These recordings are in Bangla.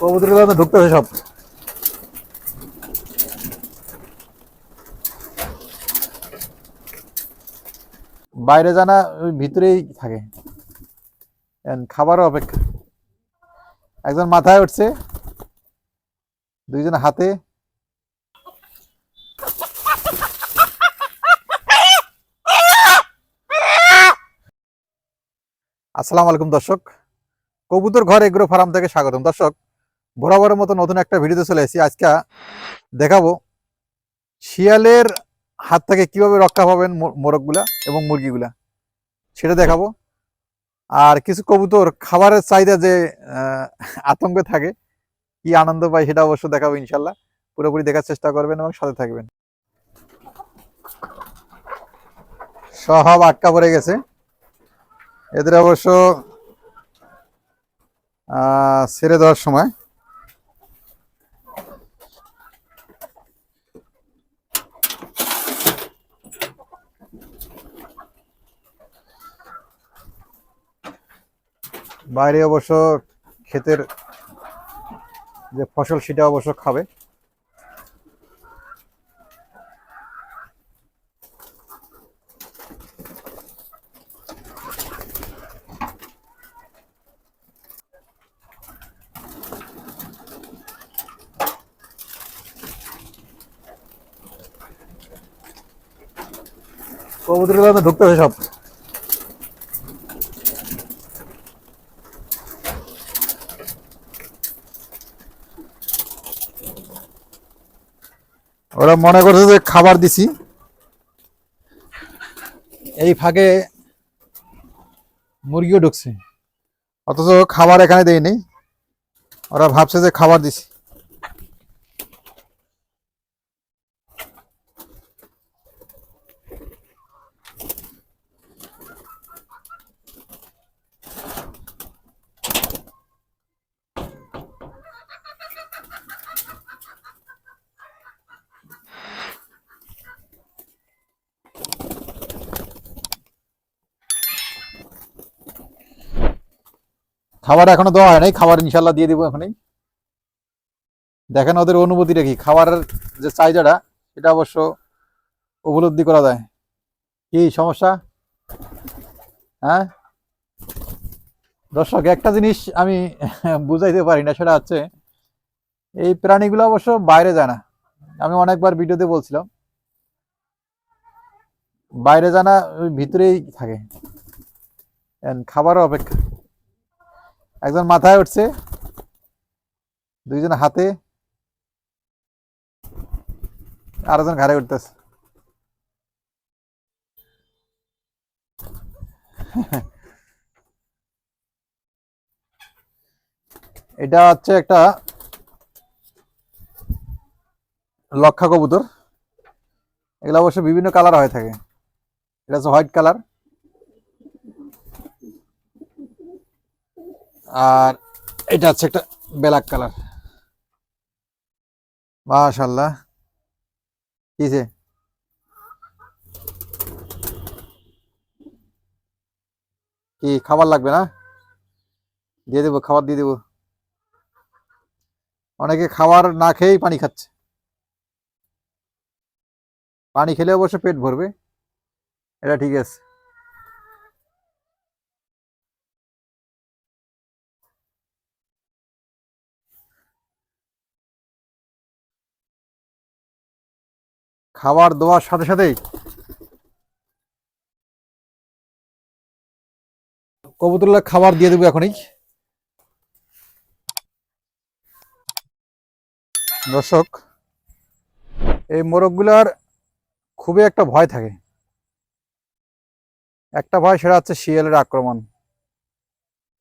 কবুতরগুলো ঢুকতেছে সব। বাইরে জানা ভিতরেই থাকে। খাবারও অপেক্ষা। একজন মাথায় উঠছে, দুইজন হাতে। আসসালামু আলাইকুম দর্শক। কবুতর ঘর এগ্রো ফার্ম থেকে স্বাগতম। দর্শক বরাবরের মতো নতুন একটা ভিডিওতে চলে এসেছি। আজকে দেখাবো শিয়ালের হাত থেকে কীভাবে রক্ষা পাবেন মোরগগুলা এবং মুরগিগুলা, সেটা দেখাবো। আর কিছু কবুতর খাবারের চাহিদা যে আতঙ্কে থাকে, কি আনন্দ পায় সেটা অবশ্য দেখাবো ইনশাল্লাহ পুরোপুরি দেখার চেষ্টা করবেন এবং সাথে থাকবেন। সব আটকা পড়ে গেছে। এদের অবশ্য ছেড়ে দেওয়ার সময় বাইরে অবশ্য ক্ষেতের যে ফসল সেটা অবশ্য খাবে। কবুতরগুলো ঢুকতেছে সব। ওরা মনে করছে যে খাবার দিছি। এই ফাঁকে মুরগিও ঢুকছে। অথচ খাবার এখানে দেয়নি। ওরা ভাবছে যে খাবার দিছি। খাবার এখনও দেওয়া হয় নাই, খাবার ইনশাল্লাহ দিয়ে দিব এখনই। দেখেন ওদের অনুভূতিটা কি? খাবারের যে চাহিদাটা সেটা অবশ্য উপলব্ধি করা যায়। কি সমস্যা? হ্যাঁ? দর্শক, একটা জিনিস আমি বুঝাইতে পারি না, সেটা হচ্ছে এই প্রাণীগুলো অবশ্য বাইরে যায় না। আমি অনেকবার ভিডিওতে বলছিলাম, বাইরে জানা ভিতরেই থাকে। খাবারও অপেক্ষা। একজন মাথায় উঠছে, দুইজন হাতে, আরেকজন ঘাড়ে উঠতেছে। এটা হচ্ছে একটা লক্ষা কবুতর। এগুলো অবশ্য বিভিন্ন কালার হয়ে থাকে। এটা হচ্ছে হোয়াইট কালার। আর এটা হচ্ছে একটা ব্ল্যাক কালার। মাশাল্লাহ কিছে কি, খাবার লাগবে না? দিয়ে দেবো, খাবার দিয়ে দেবো। অনেকে খাবার না খেয়েই পানি খাচ্ছে। পানি খেলে অবশ্য পেট ভরবে। এটা ঠিক আছে। খাবার দেওয়ার সাথে সাথেই কবুতরগুলো খাবার দিয়ে দেবো এখনই। দর্শক, এই মোরগগুলার খুবই একটা ভয় থাকে। একটা ভয় সেটা হচ্ছে শিয়ালের আক্রমণ।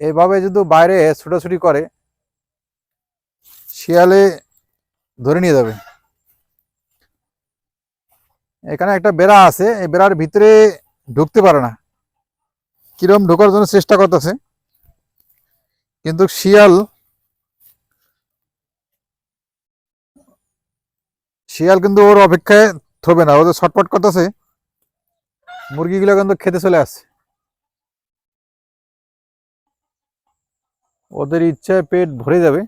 এইভাবে যদি বাইরে ছুটোছুটি করে, শিয়ালে ধরে নিয়ে যাবে। এখানে একটা বেড়া আছে, এই বেড়ার ভিতরে ঢুকতে পারে না। কিরম ঢোকার জন্য চেষ্টা করতেছে। কিন্তু শিয়াল শিয়াল কিন্তু ওর অপেক্ষায় থবে না, ও যে ছটপট করতেছে, মুরগিগুলো কিন্তু খেতে চলে আসছে। ওদের ইচ্ছায় পেট ভরে যাবে।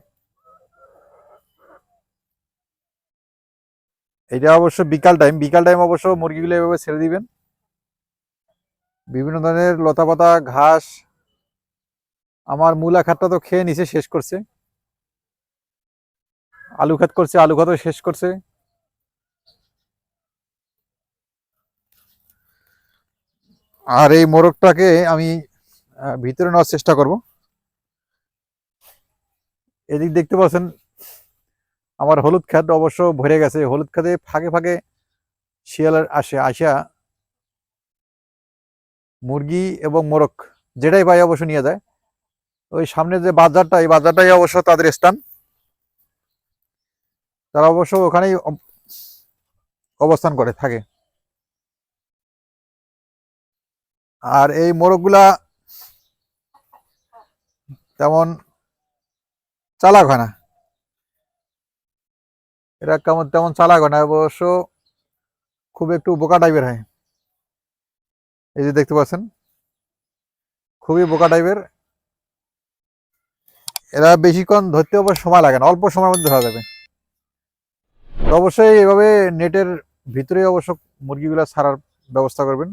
এটা অবশ্য বিকাল টাইম বিকাল টাইম অবশ্য মুরগিগুলো এভাবে ছেড়ে দিবেন। বিভিন্ন ধরনের লতাপাতা, ঘাস, আমার মূলা খাতটা তো খেয়ে নিছে শেষ করছে। আলু খাত করছে, আলু খাতও শেষ করছে। আর এই মোরগটাকে আমি ভিতরে নেওয়ার চেষ্টা করব। এদিক দেখতে পাচ্ছেন আমার হলুদ খাত অবশ্য ভরে গেছে। হলুদ খাতে ফাঁকে ফাঁকে শিয়ালের আসে আসা মুরগি এবং মোরগ যেটাই পাই অবশ্য নিয়ে যায়। ওই সামনে যে বাজারটা, এই বাজারটাই অবশ্য তাদের স্থান। তারা অবশ্য ওখানেই অবস্থান করে, থাকে। আর এই মোরগগুলা তেমন চালাক হয় না। এরা কেমন তেমন চালাক না, অবশ্য খুব একটু বোকা টাইপের হয়। এই যে দেখতে পাচ্ছেন, খুবই বোকা টাইপের এরা বেশিক্ষণ ধরতে অবশ্য সময় লাগে না, অল্প সময়ের মধ্যে ধরা যাবে। তো অবশ্যই এভাবে নেটের ভিতরে অবশ্য মুরগিগুলো ছাড়ার ব্যবস্থা করবেন।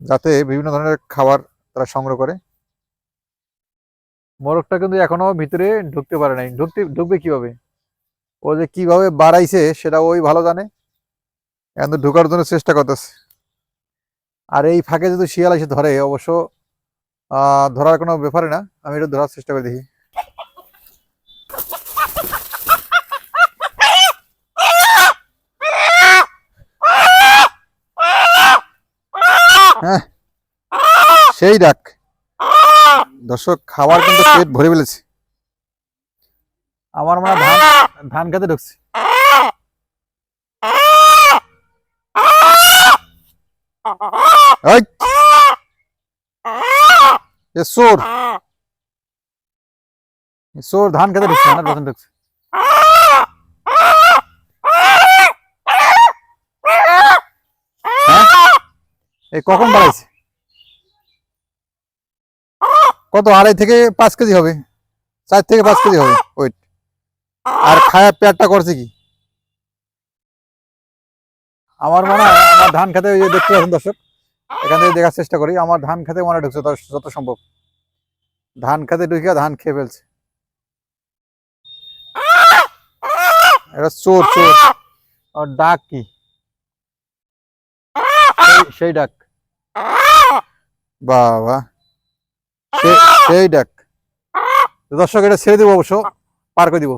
যাতে বিভিন্ন ধরনের খাবার তারা সংগ্রহ করে। মোরগটা কিন্তু এখনও ভিতরে ঢুকতে পারে নাই। ঢুকতে, ঢুকবে কীভাবে? ও যে কীভাবে বাড়াইছে সেটা ওই ভালো জানে। এখন ঢোকার জন্য চেষ্টা করতেছে। আর এই ফাঁকে যদি শিয়াল এসে ধরে, অবশ্য ধরার কোনো ব্যাপারে না। আমি এটা ধরার চেষ্টা করে দেখি। হ্যাঁ সেই ডাক। দর্শক খাবার কিন্তু পেট ভরে ফেলেছে। আমার মনে হয় ধান ধান খেতে ঢুকছে। এ চোর! ধান খেতে ঢুকছে ধানের পেছনে ঢুকছে। হ্যাঁ? এই কখন বাড়াইছে? কত আড়াই থেকে পাঁচ কেজি হবে? চার থেকে পাঁচ কেজি হবে। ওয়েট আর খায়া পেয়ারটা করছে কি? আমার মনে হয় আমার ধান খেতে ওই যে দেখতে পাচ্ছেন দর্শক, এখান থেকে দেখার চেষ্টা করি। আমার ধান খেতে মনে ঢুকছে, যত- সম্ভব। ধান খেতে ঢুকে ধান খেয়ে ফেলছে। এটা চোর চোর। আর ডাক কি? সেই- ডাক। বাবা। সেই ডাক। দর্শক এটা ছেড়ে দিব অবশ্য পার করে দিব।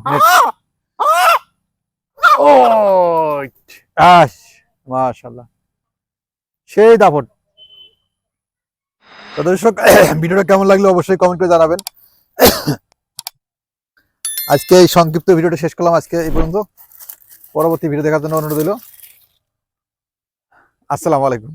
আস মাশাল্লাহ সেই দাপট। তো দর্শক ভিডিওটা কেমন লাগল অবশ্যই কমেন্ট করে জানাবেন। আজকে এই সংক্ষিপ্ত ভিডিওটা শেষ করলাম আজকে এই পর্যন্ত। পরবর্তী ভিডিও দেখার জন্য অনুরোধ দিল আসসালামু আলাইকুম।